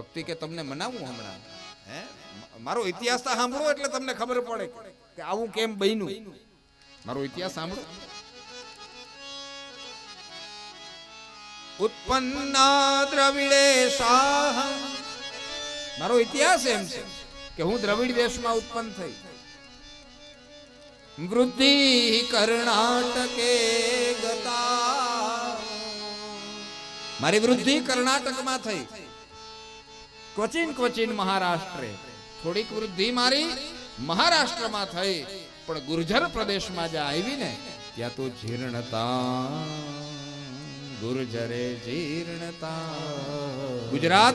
ભક્તિ કે તમને મનાવું હમણાં? મારો ઇતિહાસ સાંભળો એટલે તમને ખબર પડે કે આવું કેમ બન્યું. મારો ઇતિહાસ સાંભળો. ઉત્પન્ના દ્રવિડે મારો ઇતિહાસ એમ છે કે હું દ્રવિડ દેશમાં ઉત્પન્ન થઈ. વૃદ્ધિ કર્ણાટકે ગતા. મારી વૃદ્ધિ કર્ણાટકમાં થઈ. ક્વચિન ક્વચિન મહારાષ્ટ્રે. થોડીક વૃદ્ધિ મારી મહારાષ્ટ્રમાં થઈ, પણ ગુર્જર પ્રદેશમાં જે આવી ને ત્યાં તો જીર્ણતા. ગુર્જરે જીર્ણતા. ગુજરાત?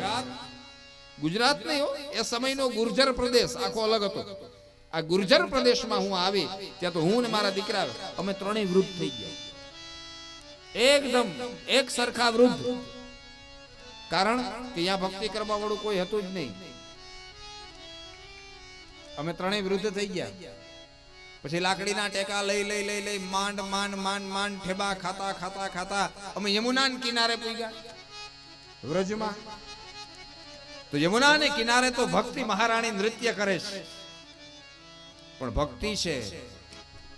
ગુજરાત નહીં એ સમયનો ગુર્જર પ્રદેશ, આખો અલગ હતો. આ ગુર્જર પ્રદેશમાં હું આવી, ત્યાં તો હું ને મારા દીકરા, અમે ત્રણેય વૃદ્ધ થઈ ગયા. એકદમ, એક સરખા વૃદ્ધ. કારણ કે અહીંયા ભક્તિ કરવા વાળું કોઈ હતું જ નહીં. અમે ત્રણેય વૃદ્ધ થઈ ગયા. પછી લાકડીના ટેકા લઈ લઈ લઈ લઈ, માંડ માંડ માંડ માંડ, ઠેબા ખાતા ખાતા ખાતા, અમે યમુના કિનારે પૂગ્યા. વ્રજમાં. તો યમુના કિનારે તો ભક્તિ મહારાણી નૃત્ય કરે છે. પણ ભક્તિ છે.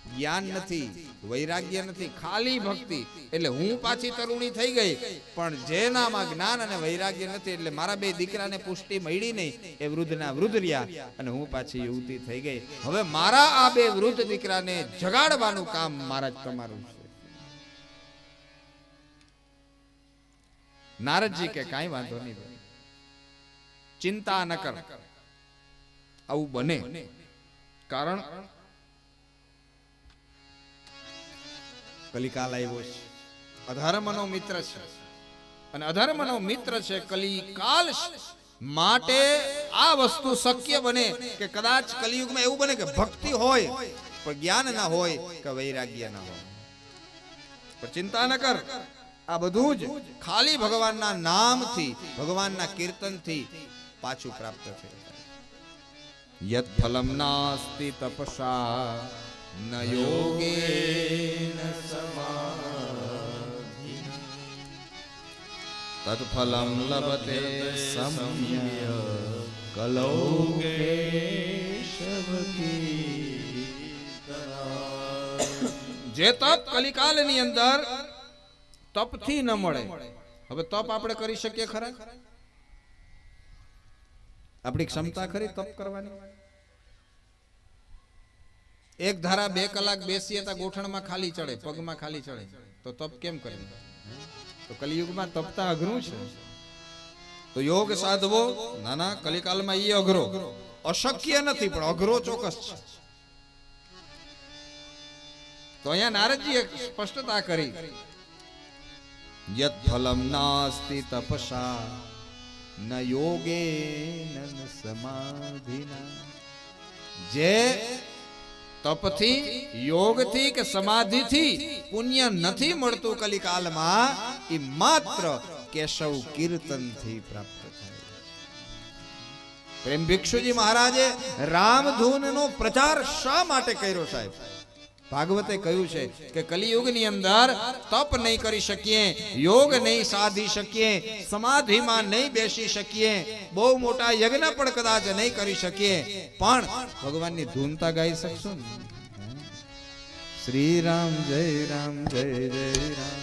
જ્ઞાન નથી, વૈરાગ્ય નથી, ખાલી ભક્તિ. એટલે હું પાછી તરુણી થઈ ગઈ, પણ જેનામાં જ્ઞાન અને વૈરાગ્ય નથી, એટલે મારા બે દીકરાને પુષ્ટિ મળી નહીં, એ વૃદ્ધના વૃદ્ધ રહ્યા અને હું પાછી યુવતી થઈ ગઈ. હવે મારા આ બે વૃદ્ધ દીકરાને જગાડવાનું કામ મારા જ તમારું છે. નારદજી કે, કાંઈ વાંધો નહીં ચિંતા ન કર. આવું બને. કારણ કલિકાલ આવ્યો છે. અધર્મનો મિત્ર છે. અને અધર્મનો મિત્ર છે કલિકાલ માટે આ વસ્તુ શક્ય બને કે કદાચ કલિયુગમાં એવું બને કે ભક્તિ હોય, પણ જ્ઞાન ના હોય કે વૈરાગ્ય ના હોય. પણ ચિંતા ન કર. આ બધું જ ખાલી ભગવાનના નામથી, ભગવાનના કીર્તનથી પાછું પ્રાપ્ત થઈ યત ફલમ નાસ્તિ તપસા ન યોગેન સમાધિ તત્ફલમ લભતે સમય કલૌ જે તપ કલિકાલની અંદર તપથી ન મળે હવે તપ આપણે કરી શકીએ ખરા આપણી ક્ષમતા ખરી તપ કરવાની એક ધારા બે કલાક બેસીએ તો ગોઠણમાં ખાલી ચડે પગમાં ખાલી ચડે તો તપ કેમ કરવી તો કલિયુગમાં તપતા અઘરું છે તો યોગ સાધવો ના ના કલિકાલમાં એ અઘરો અશક્ય નથી પણ અઘરો ચોક્કસ છે તો અહીંયા નારદજીએ સ્પષ્ટતા કરી, યત ફલમ નાસ્તિ તપસા, ન યોગે ન સમાધિના. જે તપથી, યોગથી કે સમાધિથી પુણ્ય નથી મળતું કલિકાલમાં એ માત્ર કેશવ કીર્તનથી પ્રાપ્ત થાય. પ્રેમ ભિક્ષુજી મહારાજે રામધૂનનો પ્રચાર શા માટે કર્યો સાહેબ? ભાગવતે કહ્યું છે કે કલિયુગની અંદર તપ નહીં કરી શકીએ, યોગ નહીં સાધી શકીએ, સમાધિમાં નહીં બેસી શકીએ, બહુ મોટા યજ્ઞ પણ કદાચ નહીં કરી શકીએ. પણ ભગવાનની ધૂનતા ગાઈ શકશો શ્રી રામ જય રામ, જય જય રામ.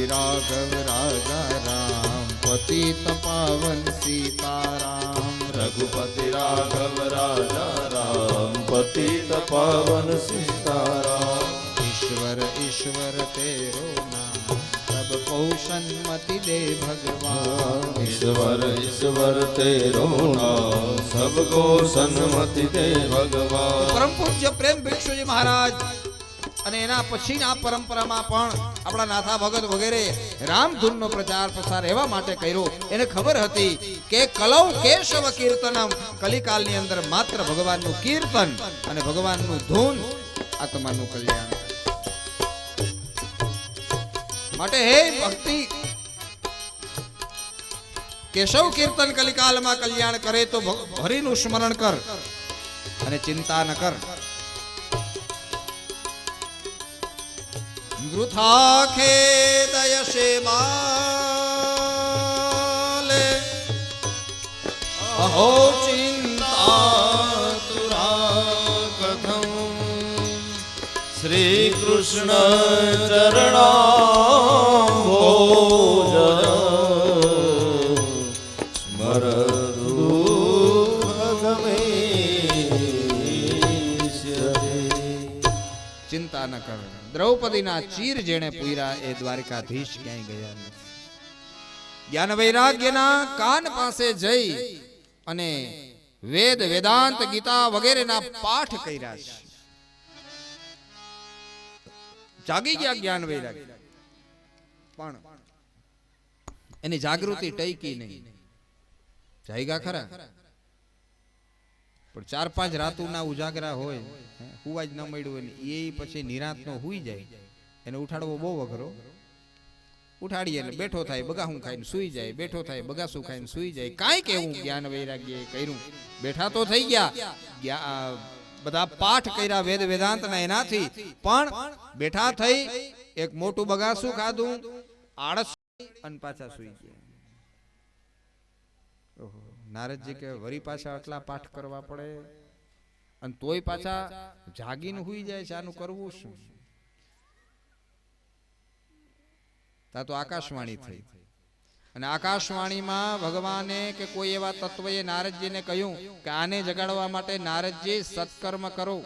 શ્રી રાઘવ રાધા રામ પતિત પાવન સીતારામ રઘુપતિ રાઘવ રાધા રામ પતિત પાવન સીતારામ ઈશ્વર ઈશ્વર તેરો નામ સબ કૌ દે ભગવાન ઈશ્વર ઈશ્વર તેરો નામ સબ કો દે ભગવાન પરમ પૂજ્ય પ્રેમ ભિક્ષુજી મહારાજ અને એના પછીના પરંપરામાં પણ આપણા નાથા ભગત વગેરે રામધૂનનો પ્રચાર પ્રસાર એવા માટે કર્યો. એને ખબર હતી કે કલૌ કેશવ કીર્તનમ. કલિકાલની અંદર માત્ર ભગવાનનું કીર્તન અને ભગવાનનું ધૂન આત્માનું કલ્યાણ માટે હે ભક્તિ, કેશવ કીર્તન કલિકાલમાં કલ્યાણ કરે તો હરિનું સ્મરણ કર અને ચિંતા ન કર. વૃથા ખેદયશે બાલે અહો ચિંતા કથમ શ્રી કૃષ્ણ સ્મરતુ ચિંતા ન કર દ્રૌપદીના ચીર જેણે પૂર્યા, એ દ્વારકાધીશ ક્યાંય ગયા નથી. જ્ઞાન વૈરાગ્યના કાન પાસે જઈ અને વેદ, વેદાંત, ગીતા વગેરેના પાઠ કર્યા છે. જાગી ગયા જ્ઞાન વૈરાગ્ય પણ એની જાગૃતિ ટકી નહીં. જાગ્યા ખરા? પણ ચાર પાંચ રાતુના ઉજાગરા હોય હુવા જ ન મળ્યું હોય એ પછી નિરાંતનો હુઈ જાય. એને ઉઠાડવો બહુ અઘરો. ઉઠાડીએ એટલે બેઠો થાય, બગાહું ખાઈને સૂઈ જાય, બેઠો થાય, બગાસું ખાઈને સૂઈ જાય. કાંઈ કેવું જ્ઞાન વૈરાગ્ય કર્યું. બેઠા તો થઈ ગયા. બધા પાઠ કર્યા વેદ વેદાંતના એનાથી. પણ બેઠા થઈ, એક મોટું બગાસું ખાધું, આળસ અને પાછા સૂઈ ગયા. ઓહો. નારદજી કે વરી પાછા આટલા પાઠ કરવા પડે? અને તોય પાછા જાગીને હુઈ જાય છે આનું કરવું શું? તા તો આકાશવાણી થઈ. અને આકાશવાણીમાં ભગવાને કે કોઈ એવા તત્વએ નારદજીને કહ્યું કે આને જગાડવા માટે નારદજી સત્કર્મ કરો.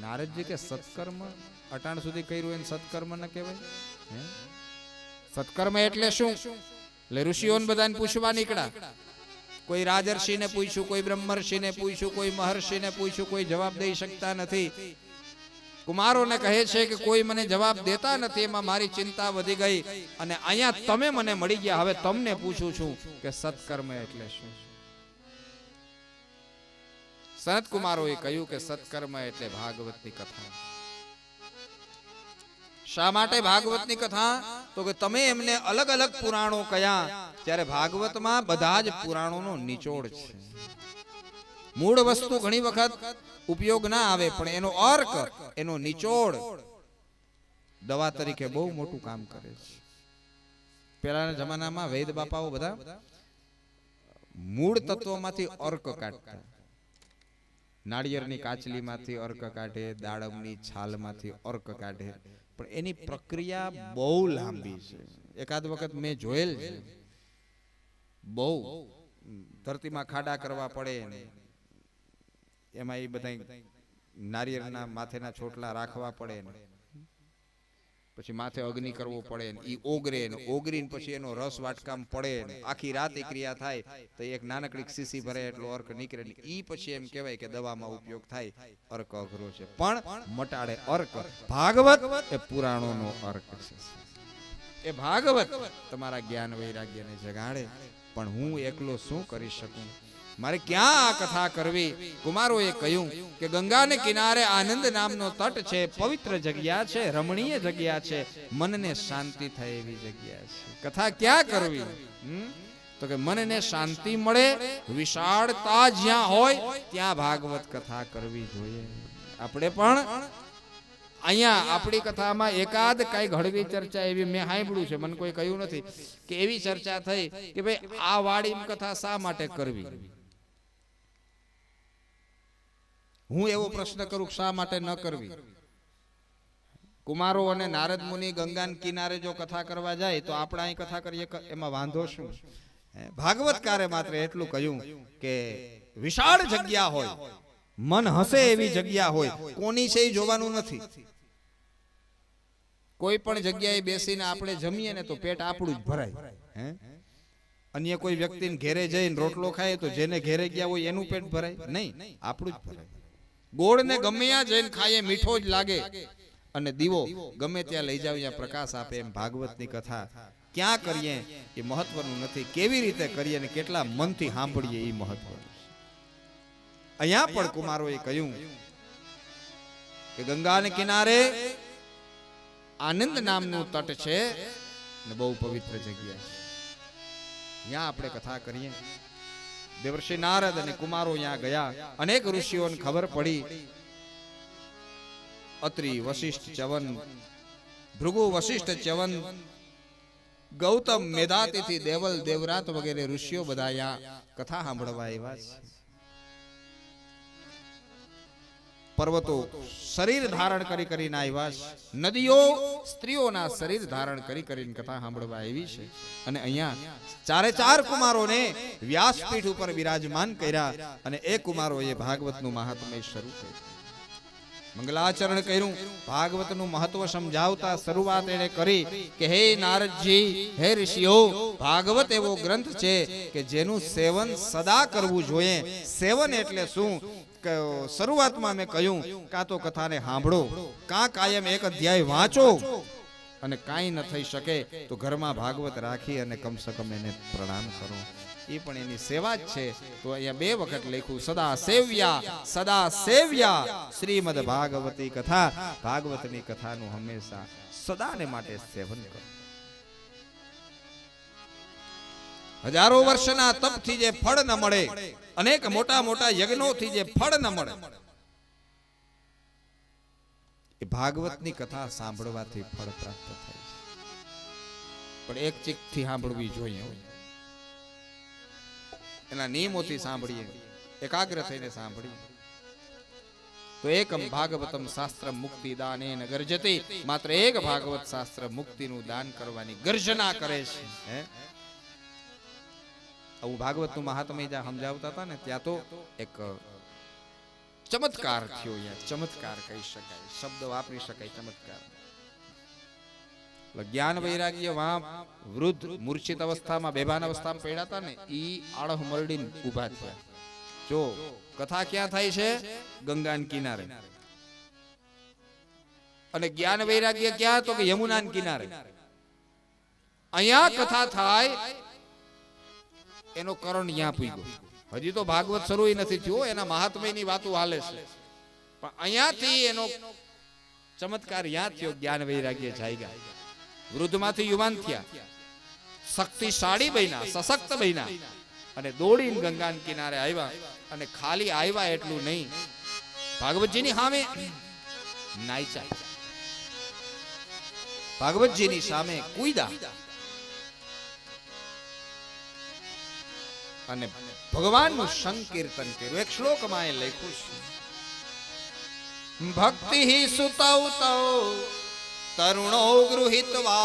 નારદજી કે સત્કર્મ? અટાણ સુધી કર્યું એને સત્કર્મ ન કહેવાય? સત્કર્મ એટલે શું? એટલે ઋષિઓને બધાને પૂછવા નીકળ્યા. કોઈ રાજર્ષિને પૂછ્યું, કોઈ બ્રહ્મર્ષિને પૂછ્યું, કોઈ મહર્ષિને પૂછ્યું, કોઈ જવાબ દઈ શકતા નથી. કુમારોને કહે છે કે કોઈ મને જવાબ દેતા નથી, એમાં મારી ચિંતા વધી ગઈ. અને અહીંયા તમે મને મળી ગયા, હવે તમને પૂછું છું કે સત્કર્મ એટલે શું? સનત કુમારોએ કહ્યું કે સત્કર્મ એટલે ભાગવતની કથા. શા માટે ભાગવતની કથા? તો કે તમે એમને અલગ અલગ પુરાણો કયા? ત્યારે ભાગવતમાં બધા જ પુરાણોનો નિચોડ છે. મૂળ વસ્તુ ઘણી વખત ઉપયોગ ના આવે, પણ એનો અર્ક, એનો નિચોડ દવા તરીકે બહુ મોટું કામ કરે છે. પેલાના જમાનામાં વૈદ બાપાઓ બધા મૂળ તત્વોમાંથી અર્ક કાઢતા. નાળિયેરની કાચલીમાંથી અર્ક કાઢે, દાડમની છાલમાંથી અર્ક કાઢે પણ એની પ્રક્રિયા બહુ લાંબી છે. એકાદ વખત મેં જોયેલ છે. બહુ. ધરતીમાં ખાડા કરવા પડે. ને એમાં એ બધા નારિયેળના માથેના છોટલા રાખવા પડે. ને પછી માથે અગ્નિ કરવો પડે ને એ ઓગરે ને ઓગરીને પછી એનો રસ વાટકામ પડે ને આખી રાત એ ક્રિયા થાય તો એક નાનકડી સીસી ભરે એટલો અર્ક નીકળે ને એ પછી એમ કહેવાય કે દવામાં ઉપયોગ થાય અર્ક અઘરો છે. પણ મટાડે અર્ક ભાગવત એ પુરાણોનો અર્ક છે. એ ભાગવત તમારા જ્ઞાન વૈરાગ્યને જગાડે, પણ હું એકલો શું કરી શકું? મારે ક્યાં આ કથા કરવી? કુમારોએ કહ્યું કે ગંગાને કિનારે આનંદ નામનો તટ છે, પવિત્ર જગ્યા છે, રમણીય જગ્યા છે, મનને શાંતિ થાય એવી જગ્યા છે. કથા ક્યાં કરવી? તો કે મનને શાંતિ મળે, વિશાળતા જ્યાં હોય, ત્યાં ભાગવત કથા કરવી જોઈએ. આપણે પણ અહીંયા આપણી કથામાં એકાદ કઈ ઘડવી ચર્ચા એવી મેં સાંભળ્યું છે, મને કોઈ કહ્યું નથી, કે એવી ચર્ચા થઈ કે ભાઈ આ વાળી કથા શા માટે કરવી? હું એવો પ્રશ્ન કરું શા માટે ન કરવી? કુમારો અને નારદ મુનિ ગંગા કિનારે જો કથા કરવા જાય તો આપણે અહીં કથા કરીએ એમાં વાંધો શું? ભાગવતકારે માત્ર એટલું કહ્યું કે વિશાળ જગ્યા હોય, મન હસે એવી જગ્યા હોય, કોની છે એ જોવાનું નથી. કોઈ પણ જગ્યાએ બેસીને આપણે જમીએ ને તો પેટ આપણું જ ભરાય. હે? અન્ય કોઈ વ્યક્તિને ઘેરે જઈને રોટલો ખાય તો જેને ઘેરે ગયા હોય એનું પેટ ભરાય? નહીં, આપણું જ ભરાય. ગોળ ને ગમે ત્યાં જઈને ખાઈએ મીઠો જ લાગે. અને દીવો ગમે ત્યાં લઈ જાવ ત્યાં પ્રકાશ આપે એમ ભાગવતની કથા. ક્યાં કરીએ એ મહત્વનું નથી. કેવી રીતે કરીએ અને કેટલા મનથી સાંભળીએ એ મહત્વનું. અહીંયા પણ કુમારોએ કહ્યું કે ગંગાને કિનારે આનંદ નામનું તટ છે ને બહુ પવિત્ર જગ્યા છે. ત્યાં આપણે કથા કરીએ. દેવર્ષિ નારદ અને કુમારો ત્યાં ગયા. અનેક ઋષિઓને ખબર પડી. અત્રિ વશિષ્ઠ ચવન, ભૃગુ વશિષ્ઠ ચવન, ગૌતમ મેધાતિથિ દેવલ દેવરાત વગેરે ઋષિઓ બધા કથા સાંભળવા આવ્યા છે. પર્વતો શરીર ધારણ કરી કરીને આવ્યા નદીઓ સ્ત્રીઓના શરીર ધારણ કરી કરીને કથા સાંભળવા આવી છે. અને અહીંયા ચારે ચાર કુમારોને વ્યાસપીઠ ઉપર બિરાજમાન કર્યા અને એ કુમારોએ ભાગવતનું મહાત્મય શરૂ કર્યું. મંગલાચરણ કર્યું. ભાગવતનું મહત્વ સમજાવતા શરૂઆત એને કરી કે, હે નારદજી, હે ઋષિઓ, ભાગવત એવો ગ્રંથ છે કે જેનું સેવન સદા કરવું જોઈએ. સેવન એટલે શું? શરૂઆતમાં મેં કહ્યું કાં તો કથાને સાંભળો, કાં કાયમ એક અધ્યાય વાંચો અને કાંઈ ન થઈ શકે તો ઘરમાં ભાગવત રાખી અને કમસે કમ એને પ્રણામ કરો. એ પણ એની સેવા જ છે. તો અહીંયા બે વખત લખ્યું, સદા સેવ્યા સદા સેવ્યા શ્રીમદ ભાગવતી કથા. ભાગવતની કથાનું હંમેશા સદાને માટે સેવન કરો. હજારો વર્ષના તપથી જે ફળ ન મળે, અનેક મોટા મોટા યજ્ઞોથી જે ફળ ન મળે. એ ભાગવતની કથા સાંભળવાથી ફળ પ્રાપ્ત થાય છે. પણ એક ચીકથી સાંભળવી જોઈએ. એના નિયમોથી સાંભળીએ, એકાગ્ર થઈને સાંભળીએ. તો એકમ ભાગવતમ શાસ્ત્ર મુક્તિ દાન ગર્જતી, માત્ર એક ભાગવત શાસ્ત્ર મુક્તિનું દાન કરવાની ગર્જના કરે છે. હે? આવું ભાગવતનું મહાત્મય જ્યાં સમજાવતા હતા ને, ત્યાં તો એક ચમત્કાર થયો યાર ચમત્કાર કહી શકાય. શબ્દ વાપરી શકાય ચમત્કાર. જ્ઞાન વૈરાગ્ય વાં વૃદ્ધ મૂર્છિત અવસ્થામાં બેભાન અવસ્થામાં પડ્યા ને, ઈ આળહ મરડીને ઊભા થયા. જો, કથા ક્યાં થાય છે? ગંગાન કિનારે. અને જ્ઞાન વૈરાગ્ય ક્યાં? તો કે યમુના કિનારે. અહીંયા કથા થાય એનો કરણ ત્યાં પૂગ્યો હજી તો ભાગવત શરૂ નથી થયું એના મહાત્મ્યની વાતો હાલે છે. પણ અહીંયાથી એનો ચમત્કાર યાદ થયો, જ્ઞાન વૈરાગ્ય જાયગા વૃદ્ધમાંથી યુવાન થયા. શક્તિશાળી બન્યા, સશક્ત બન્યા. અને દોડીને ગંગા કિનારે આવ્યા અને ખાલી આવ્યા એટલું નહીં. ભાગવતજીની સામે નાઈચા ભાગવતજીની સામે કુઈદા. અને ભગવાનનું સંકીર્તન કર્યું. એક શ્લોકમાં એ લખ્યું છે. ભક્તિ સુતૌ તૌ, તરુણો ગૃહિત્વા,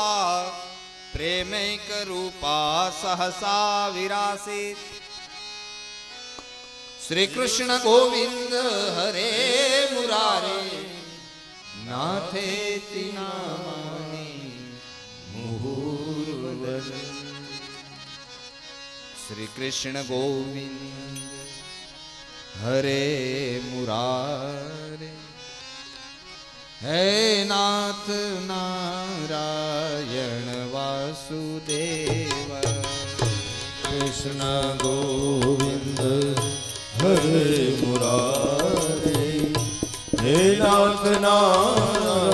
પ્રેમૈક રૂપા સહસા વિરાસિત. શ્રી કૃષ્ણ ગોવિંદ હરે મુરારે, નાથે નામાની શ્રી કૃષ્ણ ગોવિંદ, હરે મુરારે. હે નાથ નારાયણ વાસુદેવ, કૃષ્ણ ગોવિંદ, હરે મુરારે. હે નાથ નારાયણ